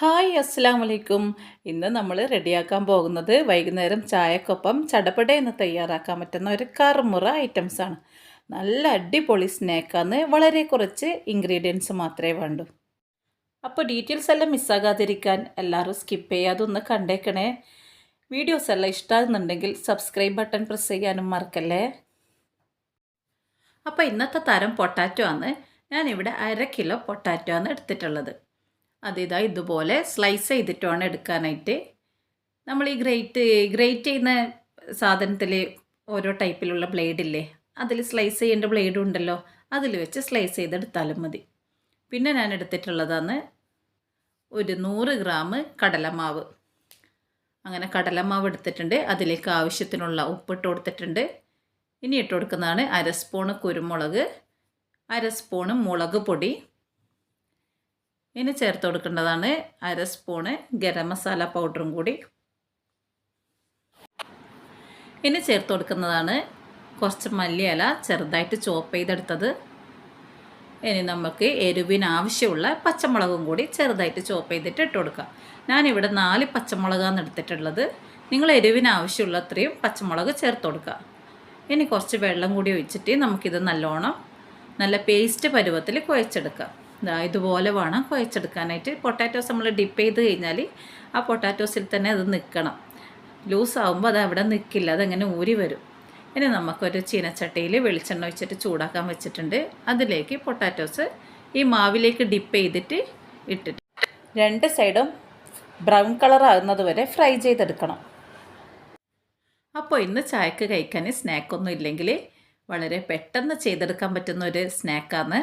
Hi അസ്സാം വലൈക്കും ഇന്ന് നമ്മൾ റെഡിയാക്കാൻ പോകുന്നത് വൈകുന്നേരം ചായക്കൊപ്പം ചടപടയെന്ന് തയ്യാറാക്കാൻ പറ്റുന്ന ഒരു കറുമുറ ഐറ്റംസാണ് നല്ല അടിപൊളി സ്നാക്കാന്ന് വളരെ കുറച്ച് ഇൻഗ്രീഡിയൻസ് മാത്രമേ വേണ്ടൂ. അപ്പോൾ ഡീറ്റെയിൽസ് എല്ലാം മിസ്സാകാതിരിക്കാൻ എല്ലാവരും സ്കിപ്പ് ചെയ്യാതെ ഒന്ന് കണ്ടേക്കണേ. വീഡിയോസ് എല്ലാം ഇഷ്ടമാകുന്നുണ്ടെങ്കിൽ സബ്സ്ക്രൈബ് ബട്ടൺ പ്രസ് ചെയ്യാനും മറക്കല്ലേ? അപ്പോൾ ഇന്നത്തെ തരം പൊട്ടാറ്റോ ആണ്. ഞാനിവിടെ അര കിലോ പൊട്ടാറ്റോ ആണ് എടുത്തിട്ടുള്ളത്. അതിതാ ഇതുപോലെ സ്ലൈസ് ചെയ്തിട്ടാണ് എടുക്കാനായിട്ട്. നമ്മൾ ഈ ഗ്രേറ്റ് ഗ്രേറ്റ് ചെയ്യുന്ന സാധനത്തിൽ ഓരോ ടൈപ്പിലുള്ള ബ്ലേഡ് ഇല്ലേ അതിൽ സ്ലൈസ് ചെയ്യേണ്ട ബ്ലേഡും ഉണ്ടല്ലോ അതിൽ വെച്ച് സ്ലൈസ് ചെയ്തെടുത്താലും മതി. പിന്നെ ഞാൻ എടുത്തിട്ടുള്ളതാണ് ഒരു നൂറ് ഗ്രാം കടലമാവ്. അങ്ങനെ കടലമാവ് എടുത്തിട്ടുണ്ട് അതിലേക്ക് ആവശ്യത്തിനുള്ള ഉപ്പിട്ട് കൊടുത്തിട്ടുണ്ട്. ഇനി ഇട്ട് കൊടുക്കുന്നതാണ് അര സ്പൂണ് കുരുമുളക് അര സ്പൂണ് മുളക് പൊടി ഇനി ചേർത്ത് കൊടുക്കേണ്ടതാണ് അര സ്പൂണ് ഗരം മസാല പൗഡറും കൂടി. ഇനി ചേർത്ത് കൊടുക്കുന്നതാണ് കുറച്ച് മല്ലിയില ചെറുതായിട്ട് ചോപ്പ് ചെയ്തെടുത്തത്. ഇനി നമുക്ക് എരിവിന് ആവശ്യമുള്ള പച്ചമുളകും കൂടി ചെറുതായിട്ട് ചോപ്പ് ചെയ്തിട്ട് ഇട്ട് കൊടുക്കാം. ഞാനിവിടെ നാല് പച്ചമുളകാണ് എടുത്തിട്ടുള്ളത്. നിങ്ങൾ എരിവിന് ആവശ്യമുള്ള അത്രയും പച്ചമുളക് ചേർത്ത് കൊടുക്കുക. ഇനി കുറച്ച് വെള്ളം കൂടി ഒഴിച്ചിട്ട് നമുക്കിത് നല്ലോണം നല്ല പേസ്റ്റ് പരുവത്തിൽ കുഴച്ചെടുക്കാം. ഇതുപോലെ വേണം കുഴച്ചെടുക്കാനായിട്ട്. പൊട്ടാറ്റോസ് നമ്മൾ ഡിപ്പ് ചെയ്ത് കഴിഞ്ഞാൽ ആ പൊട്ടാറ്റോസിൽ തന്നെ അത് നിൽക്കണം ലൂസ് ആകുമ്പോൾ അത് അവിടെ നിൽക്കില്ല അതങ്ങനെ ഊരി വരും. ഇനി നമുക്കൊരു ചീനച്ചട്ടിയിൽ വെളിച്ചെണ്ണ ഒഴിച്ചിട്ട് ചൂടാക്കാൻ വെച്ചിട്ടുണ്ട്. അതിലേക്ക് പൊട്ടാറ്റോസ് ഈ മാവിലേക്ക് ഡിപ്പ് ചെയ്തിട്ട് ഇട്ടിട്ട് രണ്ട് സൈഡും ബ്രൗൺ കളർ ആകുന്നത് വരെ ഫ്രൈ ചെയ്തെടുക്കണം. അപ്പോൾ ഇന്ന് ചായക്ക് കഴിക്കാൻ സ്നാക്കൊന്നും ഇല്ലെങ്കിൽ വളരെ പെട്ടെന്ന് ചെയ്തെടുക്കാൻ പറ്റുന്ന ഒരു സ്നാക്കാണ്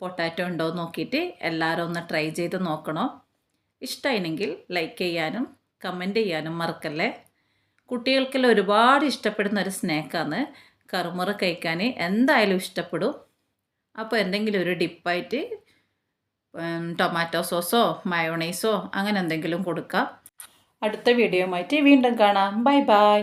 പൊട്ടാറ്റോ ഉണ്ടോ എന്ന് നോക്കിയിട്ട് എല്ലാവരും ഒന്ന് ട്രൈ ചെയ്ത് നോക്കണോ. ഇഷ്ടമായിരുന്നെങ്കിൽ ലൈക്ക് ചെയ്യാനും കമന്റ് ചെയ്യാനും മറക്കല്ലേ. കുട്ടികൾക്കെല്ലാം ഒരുപാട് ഇഷ്ടപ്പെടുന്ന ഒരു സ്നാക്കാണ് കറുമുറ കഴിക്കാൻ എന്തായാലും ഇഷ്ടപ്പെടും. അപ്പോൾ എന്തെങ്കിലും ഒരു ഡിപ്പായിട്ട് ടൊമാറ്റോ സോസോ മയോണൈസോ അങ്ങനെ എന്തെങ്കിലും കൊടുക്കാം. അടുത്ത വീഡിയോ വീഡിയോയുമായിട്ട് വീണ്ടും കാണാം. Bye bye